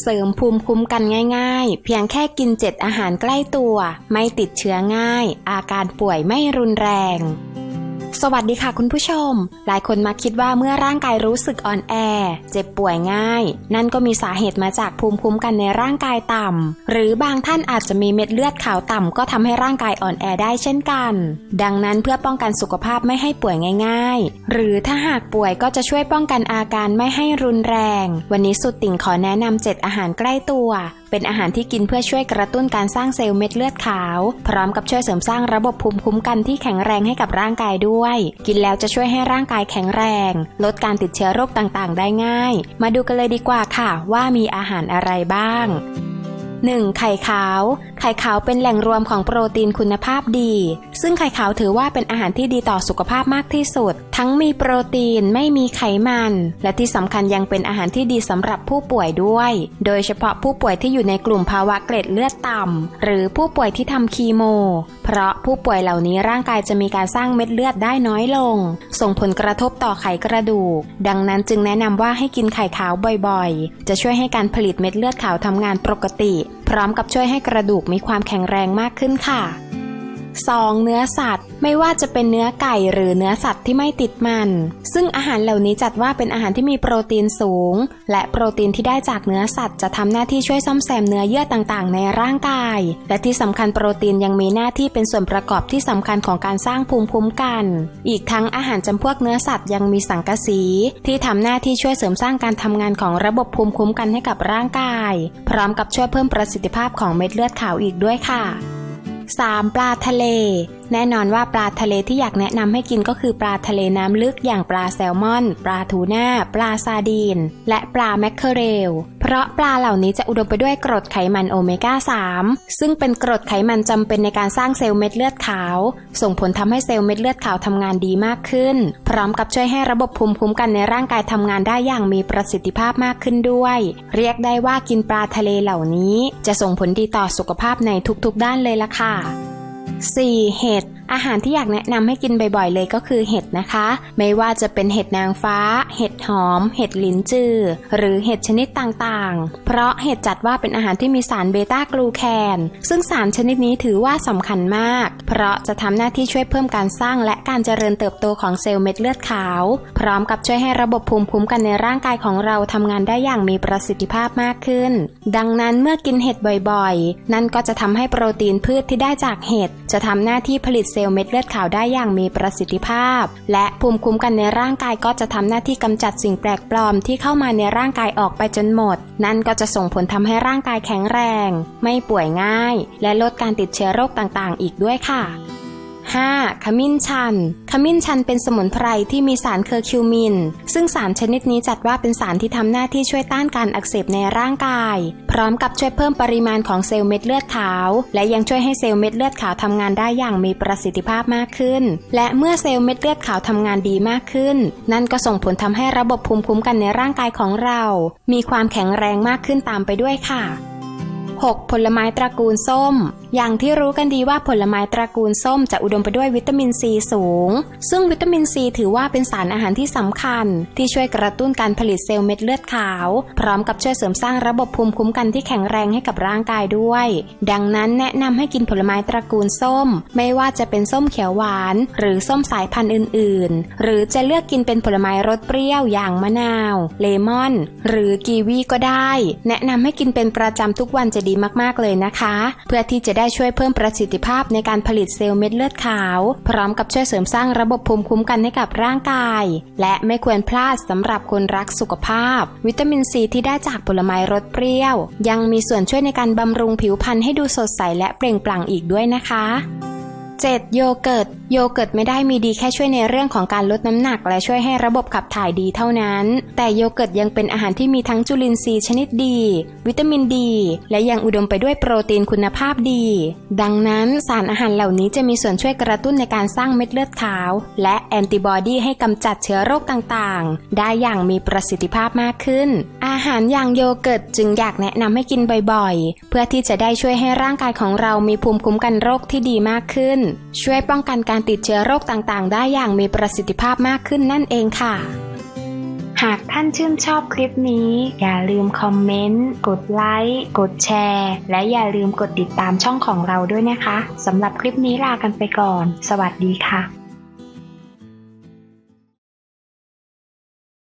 เสริมภูมิคุ้มกันง่าย ๆ เพียงแค่กินเจ็ดอาหารใกล้ตัว ไม่ติดเชื้อง่าย อาการป่วยไม่รุนแรง สวัสดีค่ะคุณผู้ชม หลายคนมาคิดว่าเมื่อร่างกายรู้สึกอ่อนแอ เจ็บป่วยง่าย นั่นก็มีสาเหตุมาจากภูมิคุ้มกันในร่างกายต่ำ หรือบางท่านอาจจะมีเม็ดเลือดขาวต่ำก็ทำให้ร่างกายอ่อนแอได้เช่นกัน ดังนั้นเพื่อป้องกันสุขภาพไม่ให้ป่วยง่าย ๆ หรือถ้าหากป่วยก็จะช่วยป้องกันอาการไม่ให้รุนแรง วันนี้สุดติ่งขอแนะนำเจ็ดอาหารใกล้ตัว เป็นอาหารที่กินเพื่อช่วยกระตุ้นการสร้างเซลล์เม็ดเลือดขาว พร้อมกับช่วยเสริมสร้างระบบภูมิคุ้มกันที่แข็งแรงให้กับร่างกายด้วยกินแล้วจะช่วยให้ร่างกายแข็งแรง ลดการติดเชื้อโรคต่างๆ ได้ง่าย มาดูกันเลยดีกว่าค่ะ ว่ามีอาหารอะไรบ้าง 1. ไข่ขาว ไข่ขาวเป็นแหล่งรวมของโปรตีนคุณภาพดี ซึ่งไข่ขาวถือว่าเป็นอาหารที่ดีต่อสุขภาพมากที่สุด ทั้งมีโปรตีนไม่มีไขมัน และที่สำคัญยังเป็นอาหารที่ดีสำหรับผู้ป่วยด้วย โดยเฉพาะผู้ป่วยที่อยู่ในกลุ่มภาวะเกล็ดเลือดต่ำหรือผู้ป่วยที่ทำคีโม เพราะผู้ป่วยเหล่านี้ร่างกายจะมีการสร้างเม็ดเลือดได้น้อยลง ส่งผลกระทบต่อไขกระดูก ดังนั้นจึงแนะนำว่าให้กินไข่ขาวบ่อยๆ จะช่วยให้การผลิตเม็ดเลือดขาวทำงานปกติ พร้อมกับช่วยให้กระดูกมีความแข็งแรงมากขึ้นค่ะ 2. เนื้อสัตว์ ไม่ว่าจะเป็นเนื้อไก่หรือเนื้อสัตว์ที่ไม่ติดมัน ซึ่งอาหารเหล่านี้จัดว่าเป็นอาหารที่มีโปรตีนสูง และโปรตีนที่ได้จากเนื้อสัตว์จะทำหน้าที่ช่วยซ่อมแซมเนื้อเยื่อต่างๆ ในร่างกาย และที่สำคัญโปรตีนยังมีหน้าที่เป็นส่วนประกอบที่สำคัญของการสร้างภูมิคุ้มกัน อีกทั้งอาหารจำพวกเนื้อสัตว์ยังมีสังกะสี ที่ทำหน้าที่ช่วยเสริมสร้างการทำงานของระบบภูมิคุ้มกันให้กับร่างกาย พร้อมกับช่วยเพิ่มประสิทธิภาพของเม็ดเลือดขาวอีกด้วยค่ะ 3. ปลาทะเล แน่นอนว่าปลาทะเลที่อยากแนะนำให้กินก็คือปลาทะเลน้ำลึกอย่างปลาแซลมอน ปลาทูน่า ปลาซาดีน และปลาแมคเคอเรล เพราะปลาเหล่านี้จะอุดมไปด้วยกรดไขมันโอเมก้า 3 ซึ่งเป็นกรดไขมันจำเป็นในการสร้างเซลล์เม็ดเลือดขาว ส่งผลทำให้เซลล์เม็ดเลือดขาวทำงานดีมากขึ้น พร้อมกับช่วยให้ระบบภูมิคุ้มกันในร่างกายทำงานได้อย่างมีประสิทธิภาพมากขึ้นด้วย เรียกได้ว่ากินปลาทะเลเหล่านี้ จะส่งผลดีต่อสุขภาพในทุกๆด้านเลยล่ะค่ะ 4. เหตุ อาหารที่อยากแนะนำให้กินบ่อยๆ เลยก็คือเห็ดนะคะ ไม่ว่าจะเป็นเห็ดนางฟ้า เห็ดหอม เห็ดลิ้นจือ หรือเห็ดชนิดต่างๆ เพราะเห็ดจัดว่าเป็นอาหารที่มีสารเบต้ากลูแคน ซึ่งสารชนิดนี้ถือว่าสำคัญมาก เพราะจะทำหน้าที่ช่วยเพิ่มการสร้างและการเจริญเติบโตของเซลล์เม็ดเลือดขาว พร้อมกับช่วยให้ระบบภูมิคุ้มกันในร่างกายของเราทำงานได้อย่างมีประสิทธิภาพมากขึ้น ดังนั้นเมื่อกินเห็ดบ่อยๆ นั่นก็จะทำให้โปรตีนพืชที่ได้จากเห็ดจะทำหน้าที่ผลิตซลล์เม็ดเลือดขาวได้อย่างมีประสิทธิภาพ และภูมิคุ้มกันในร่างกายก็จะทำหน้าที่กำจัดสิ่งแปลกปลอมที่เข้ามาในร่างกายออกไปจนหมด นั่นก็จะส่งผลทำให้ร่างกายแข็งแรง ไม่ป่วยง่าย และลดการติดเชื้อโรคต่างๆ อีกด้วยค่ะ 5. ขมิ้นชัน ขมิ้นชันเป็นสมุนไพรที่มีสารเคอร์คิวมิน ซึ่งสารชนิดนี้จัดว่าเป็นสารที่ทำหน้าที่ช่วยต้านการอักเสบในร่างกาย พร้อมกับช่วยเพิ่มปริมาณของเซลล์เม็ดเลือดขาว และยังช่วยให้เซลล์เม็ดเลือดขาวทำงานได้อย่างมีประสิทธิภาพมากขึ้น และเมื่อเซลล์เม็ดเลือดขาวทำงานดีมากขึ้น นั่นก็ส่งผลทำให้ระบบภูมิคุ้มกันในร่างกายของเรา มีความแข็งแรงมากขึ้นตามไปด้วยค่ะ 6. ผลไม้ตระกูลส้ม อย่างที่รู้กันดีว่าผลไม้ตระกูลส้มจะอุดมไปด้วยวิตามินซีสูง ซึ่งวิตามินซีถือว่าเป็นสารอาหารที่สำคัญ ที่ช่วยกระตุ้นการผลิตเซลล์เม็ดเลือดขาว พร้อมกับช่วยเสริมสร้างระบบภูมิคุ้มกันที่แข็งแรงให้กับร่างกายด้วย ดังนั้นแนะนำให้กินผลไม้ตระกูลส้ม ไม่ว่าจะเป็นส้มเขียวหวาน หรือส้มสายพันธุ์อื่น ๆ หรือจะเลือกกินเป็นผลไม้รสเปรี้ยวอย่างมะนาว เลมอน หรือกีวีก็ได้ แนะนำให้กินเป็นประจำทุกวันจะดีมากๆเลยนะคะ เพื่อที่จะได้ช่วยเพิ่มประสิทธิภาพในการผลิตเซลล์เม็ดเลือดขาว พร้อมกับช่วยเสริมสร้างระบบภูมิคุ้มกันให้กับร่างกาย และไม่ควรพลาดสำหรับคนรักสุขภาพ วิตามินซีที่ได้จากผลไม้รสเปรี้ยว ยังมีส่วนช่วยในการบำรุงผิวพรรณให้ดูสดใสและเปล่งปลั่งอีกด้วยนะคะ 7. โยเกิร์ตโยเกิร์ตไม่ได้มีดีแค่ช่วยในเรื่องของการลดน้ำหนัก และช่วยให้ระบบขับถ่ายดีเท่านั้น แต่โยเกิร์ตยังเป็นอาหารที่มีทั้งจุลินทรีย์ชนิดดี วิตามินดี และยังอุดมไปด้วยโปรตีนคุณภาพดี ดังนั้นสารอาหารเหล่านี้จะมีส่วนช่วยกระตุ้นในการสร้างเม็ดเลือดขาว และแอนติบอดีให้กำจัดเชื้อโรคต่างๆ ได้อย่างมีประสิทธิภาพมากขึ้น อาหารอย่างโยเกิร์ตจึงอยากแนะนำให้กินบ่อยๆ เพื่อที่จะได้ช่วยให้ร่างกายของเรามีภูมิคุ้มกันโรคที่ดีมากขึ้น ช่วยป้องกันการการติดเชื้อโรคต่างๆ ได้อย่างมีประสิทธิภาพมากขึ้นนั่นเองค่ะ หากท่านชื่นชอบคลิปนี้ อย่าลืมคอมเมนต์ กดไลค์ กดแชร์ และอย่าลืมกดติดตามช่องของเราด้วยนะคะสำหรับคลิปนี้ลากันไปก่อน สวัสดีค่ะ